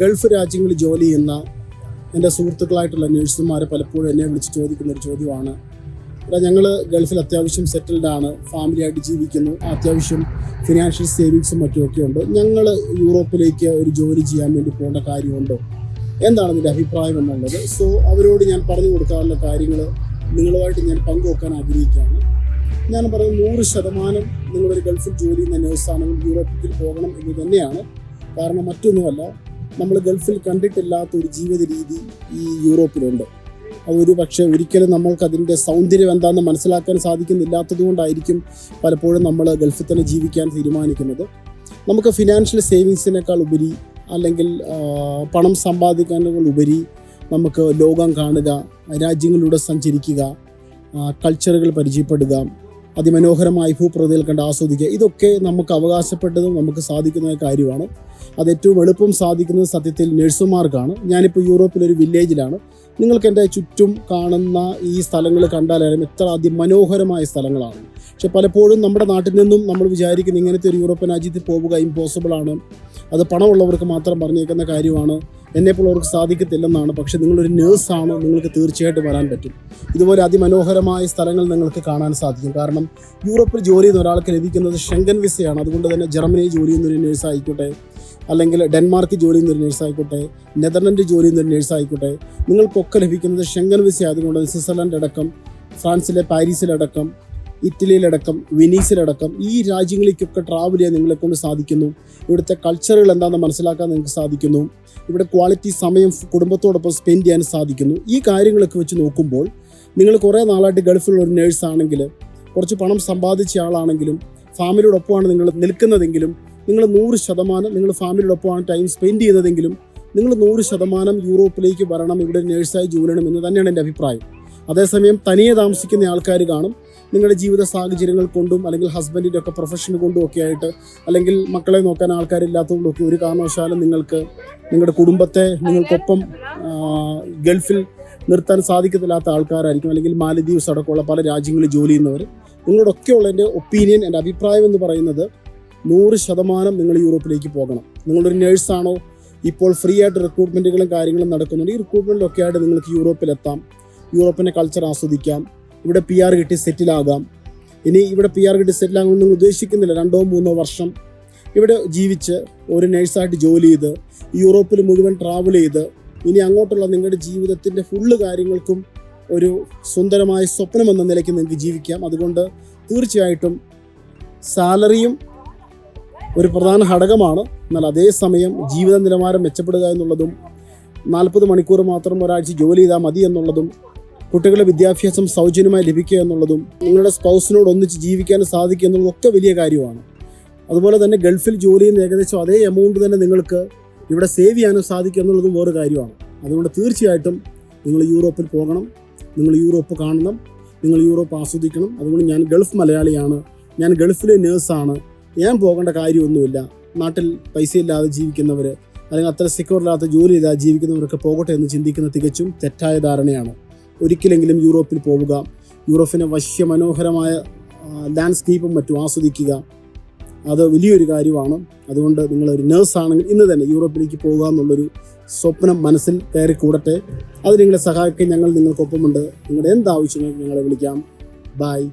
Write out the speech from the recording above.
Gulf രാജ്യങ്ങളിൽ ജോലി ചെയ്യുന്ന എന്റെ സുഹൃത്തുക്കളായിട്ടുള്ള നഴ്സുമാർ പലപ്പോഴും എന്നെ വിളിച്ച് ചോദിക്കുന്ന ഒരു ചോദ്യമാണ്. എടാ ഞങ്ങൾ ഗൾഫിൽ അത്യാവശ്യം സെറ്റിൽഡ് ആണ് ഫാമിലിയായിട്ട് ജീവിക്കുന്നു അത്യാവശ്യം ഫിനാൻഷ്യൽ സേവിങ്സും മറ്റുമൊക്കെ ഉണ്ട്. ഞങ്ങൾ യൂറോപ്പിലേക്ക് ഒരു ജോലി ചെയ്യാൻ വേണ്ടി പോകേണ്ട കാര്യമുണ്ടോ? എന്താണ് നിന്റെ അഭിപ്രായം എന്നുള്ളത്? സോ അവരോട് ഞാൻ പറഞ്ഞു കൊടുക്കാറുള്ള കാര്യങ്ങൾ നിങ്ങളുമായിട്ട് ഞാൻ പങ്കുവെക്കാൻ ആഗ്രഹിക്കുകയാണ്. ഞാൻ പറയുന്നത് നൂറ് ശതമാനം നിങ്ങളൊരു ഗൾഫിൽ ജോലി ചെയ്യുന്ന നേഴ്സാണെങ്കിൽ യൂറോപ്പിൽ പോകണം എന്ന് തന്നെയാണ്. കാരണം മറ്റൊന്നുമല്ല നമ്മൾ ഗൾഫിൽ കണ്ടിട്ടില്ലാത്ത ഒരു ജീവിത രീതി ഈ യൂറോപ്പിലുണ്ട്. അതൊരു പക്ഷേ ഒരിക്കലും നമ്മൾക്ക് അതിന്റെ സൗന്ദര്യം എന്താണെന്ന് മനസ്സിലാക്കാൻ സാധിക്കുന്നില്ലാത്തത് കൊണ്ടായിരിക്കും പലപ്പോഴും നമ്മൾ ഗൾഫിൽ തന്നെ ജീവിക്കാൻ തീരുമാനിക്കുന്നത്. നമുക്ക് ഫിനാൻഷ്യൽ സേവിങ്സിനേക്കാൾ ഉപരി അല്ലെങ്കിൽ പണം സമ്പാദിക്കാനേക്കാൾ ഉപരി നമുക്ക് ലോകം കാണുക രാജ്യങ്ങളിലൂടെ സഞ്ചരിക്കുക കൾച്ചറുകൾ പരിചയപ്പെടുക അതിമനോഹരമായ ഭൂപ്രകൃതിയിൽ കണ്ട് ആസ്വദിക്കുക. ഇതൊക്കെ നമുക്ക് അവകാശപ്പെട്ടതും നമുക്ക് സാധിക്കുന്ന കാര്യമാണ്. അത് ഏറ്റവും എളുപ്പം സാധിക്കുന്നത് സത്യത്തിൽ നഴ്സുമാർക്കാണ്. ഞാനിപ്പോൾ യൂറോപ്പിലൊരു വില്ലേജിലാണ്. നിങ്ങൾക്ക് എന്റെ ചുറ്റും കാണുന്ന ഈ സ്ഥലങ്ങൾ കണ്ടാലും എത്ര അതിമനോഹരമായ സ്ഥലങ്ങളാണ്. പക്ഷെ പലപ്പോഴും നമ്മുടെ നാട്ടിൽ നിന്നും നമ്മൾ വിചാരിക്കുന്ന ഇങ്ങനത്തെ ഒരു യൂറോപ്യൻ രാജ്യത്തിൽ പോവുക ഇമ്പോസിബിൾ ആണ്. അത് പണമുള്ളവർക്ക് മാത്രം പറഞ്ഞേക്കുന്ന കാര്യമാണ്. എന്നെപ്പോലുള്ളവർക്ക് സാധിക്കത്തില്ലെന്നാണ്. പക്ഷെ നിങ്ങളൊരു നേഴ്സാണ്. നിങ്ങൾക്ക് തീർച്ചയായിട്ടും വരാൻ പറ്റും. ഇതുപോലെ അതിമനോഹരമായ സ്ഥലങ്ങൾ നിങ്ങൾക്ക് കാണാൻ സാധിക്കും. കാരണം യൂറോപ്പിൽ ജോലി ചെയ്യുന്ന ഒരാൾക്ക് ലഭിക്കുന്നത് ഷെങ്കൻ വിസയാണ്. അതുകൊണ്ട് തന്നെ ജർമ്മനി ജോലി ചെയ്യുന്ന ഒരു നേഴ്സ് ആയിക്കോട്ടെ അല്ലെങ്കിൽ ഡെൻമാർക്ക് ജോലി ചെയ്യുന്ന ഒരു നേഴ്സ് ആയിക്കോട്ടെ നെതർലൻഡ് ജോലി ചെയ്യുന്ന ഒരു നേഴ്സ് ആയിക്കോട്ടെ നിങ്ങൾക്കൊക്കെ ലഭിക്കുന്നത് ഷെങ്കൻ വിസ ആയതുകൊണ്ട് സ്വിറ്റ്സർലൻഡ് അടക്കം ഫ്രാൻസിലെ പാരീസിലടക്കം ഇറ്റലിയിലടക്കം വെനീസിലടക്കം ഈ രാജ്യങ്ങളിലേക്കൊക്കെ ട്രാവൽ ചെയ്യാൻ നിങ്ങളെ കൊണ്ട് സാധിക്കുന്നു. ഇവിടുത്തെ കൾച്ചറുകൾ എന്താണെന്ന് മനസ്സിലാക്കാൻ നിങ്ങൾക്ക് സാധിക്കുന്നു. ഇവിടെ ക്വാളിറ്റി സമയം കുടുംബത്തോടൊപ്പം സ്പെൻഡ് ചെയ്യാൻ സാധിക്കുന്നു. ഈ കാര്യങ്ങളൊക്കെ വെച്ച് നോക്കുമ്പോൾ നിങ്ങൾ കുറേ നാളായിട്ട് ഗൾഫിലുള്ള ഒരു നേഴ്സ് ആണെങ്കിൽ കുറച്ച് പണം സമ്പാദിച്ച ആളാണെങ്കിലും ഫാമിലിയോടൊപ്പമാണ് നിങ്ങൾ നിൽക്കുന്നതെങ്കിലും നിങ്ങൾ നൂറ് ശതമാനം നിങ്ങൾ ഫാമിലിയോടൊപ്പമാണ് ടൈം സ്പെൻഡ് ചെയ്യുന്നതെങ്കിലും നിങ്ങൾ നൂറ് ശതമാനം യൂറോപ്പിലേക്ക് വരണം ഇവിടെ നേഴ്സായി ജോലി ചെയ്യണം എന്ന് തന്നെയാണ് എന്റെ അഭിപ്രായം. അതേസമയം തനിയെ താമസിക്കുന്ന ആൾക്കാർ കാണും നിങ്ങളുടെ ജീവിത സാഹചര്യങ്ങൾ കൊണ്ടും അല്ലെങ്കിൽ ഹസ്ബൻഡിന്റെ ഒക്കെ പ്രൊഫഷൻ കൊണ്ടും ഒക്കെ ആയിട്ട് അല്ലെങ്കിൽ മക്കളെ നോക്കാൻ ആൾക്കാരില്ലാത്തതുകൊണ്ടൊക്കെ ഒരു കാരണവശാലും നിങ്ങൾക്ക് നിങ്ങളുടെ കുടുംബത്തെ നിങ്ങൾക്കൊപ്പം ഗൾഫിൽ നിർത്താൻ സാധിക്കത്തില്ലാത്ത ആൾക്കാരായിരിക്കും. അല്ലെങ്കിൽ മാലദ്വീപ്സ് അടക്കമുള്ള പല രാജ്യങ്ങളിൽ ജോലി ചെയ്യുന്നവർ നിങ്ങളോടൊക്കെയുള്ള എന്റെ ഒപ്പീനിയൻ എന്റെ അഭിപ്രായം എന്ന് പറയുന്നത് നൂറ് ശതമാനം നിങ്ങൾ യൂറോപ്പിലേക്ക് പോകണം. നിങ്ങളൊരു നേഴ്സാണോ? ഇപ്പോൾ ഫ്രീ ആയിട്ട് റിക്രൂട്ട്മെന്റുകളും കാര്യങ്ങളും നടക്കുന്നുണ്ട്. ഈ റിക്രൂട്ട്മെന്റിലൊക്കെ ആയിട്ട് നിങ്ങൾക്ക് യൂറോപ്പിലെത്താം. യൂറോപ്പിന്റെ കൾച്ചർ ആസ്വദിക്കാം. ഇവിടെ പി ആർ കിട്ടി സെറ്റിലാകാം ഇനി ഇവിടെ പി ആർ കിട്ടി സെറ്റിലാകുമെന്ന് ഉദ്ദേശിക്കുന്നില്ല. രണ്ടോ മൂന്നോ വർഷം ഇവിടെ ജീവിച്ച് ഒരു നേഴ്സായിട്ട് ജോലി ചെയ്ത് യൂറോപ്പിൽ മുഴുവൻ ട്രാവൽ ചെയ്ത് ഇനി അങ്ങോട്ടുള്ള നിങ്ങളുടെ ജീവിതത്തിന്റെ ഫുള്ള് കാര്യങ്ങൾക്കും ഒരു സുന്ദരമായ സ്വപ്നം എന്ന നിലയ്ക്ക് നിങ്ങൾക്ക് ജീവിക്കാം. അതുകൊണ്ട് തീർച്ചയായിട്ടും സാലറിയും ഒരു പ്രധാന ഘടകമാണ്. എന്നാൽ അതേസമയം ജീവിത നിലവാരം മെച്ചപ്പെടുക എന്നുള്ളതും നാൽപ്പത് മണിക്കൂർ മാത്രം ഒരാഴ്ച ജോലി ചെയ്താൽ മതി എന്നുള്ളതും കുട്ടികളുടെ വിദ്യാഭ്യാസം സൗജന്യമായി ലഭിക്കുക എന്നുള്ളതും നിങ്ങളുടെ സ്പൗസിനോട് ഒന്നിച്ച് ജീവിക്കാൻ സാധിക്കുക എന്നുള്ളതും ഒക്കെ വലിയ കാര്യമാണ്. അതുപോലെ തന്നെ ഗൾഫിൽ ജോലി ചെയ്യുന്ന ഏകദേശം അതേ എമൗണ്ട് തന്നെ നിങ്ങൾക്ക് ഇവിടെ സേവ് ചെയ്യാനും സാധിക്കും എന്നുള്ളതും വേറെ കാര്യമാണ്. അതുകൊണ്ട് തീർച്ചയായിട്ടും നിങ്ങൾ യൂറോപ്പിൽ പോകണം നിങ്ങൾ യൂറോപ്പ് കാണണം നിങ്ങൾ യൂറോപ്പ് ആസ്വദിക്കണം. അതുകൊണ്ട് ഞാൻ ഗൾഫ് മലയാളിയാണ് ഞാൻ ഗൾഫിലെ നേഴ്സാണ് ഞാൻ പോകേണ്ട കാര്യമൊന്നുമില്ല. നാട്ടിൽ പൈസയില്ലാതെ ജീവിക്കുന്നവർ അല്ലെങ്കിൽ അത്ര സെക്യൂർ ഇല്ലാത്ത ജോലി ഇല്ലാതെ ജീവിക്കുന്നവരൊക്കെ പോകട്ടെ എന്ന് ചിന്തിക്കുന്ന തികച്ചും തെറ്റായ ധാരണയാണ്. ഒരിക്കലെങ്കിലും യൂറോപ്പിൽ പോവുക. യൂറോപ്പിനെ വശ്യ മനോഹരമായ ലാൻഡ്സ്കേപ്പും മറ്റും ആസ്വദിക്കുക. അത് വലിയൊരു കാര്യമാണ്. അതുകൊണ്ട് നിങ്ങളൊരു നേഴ്സാണെങ്കിൽ ഇന്ന് തന്നെ യൂറോപ്പിലേക്ക് പോകുക എന്നുള്ളൊരു സ്വപ്നം മനസ്സിൽ കയറി കൂടട്ടെ. അത് നിങ്ങളെ സഹായിക്കാൻ ഞങ്ങൾ നിങ്ങൾക്കൊപ്പമുണ്ട്. നിങ്ങളുടെ എന്താവശ്യങ്ങൾ ഞങ്ങളെ വിളിക്കാം. ബൈ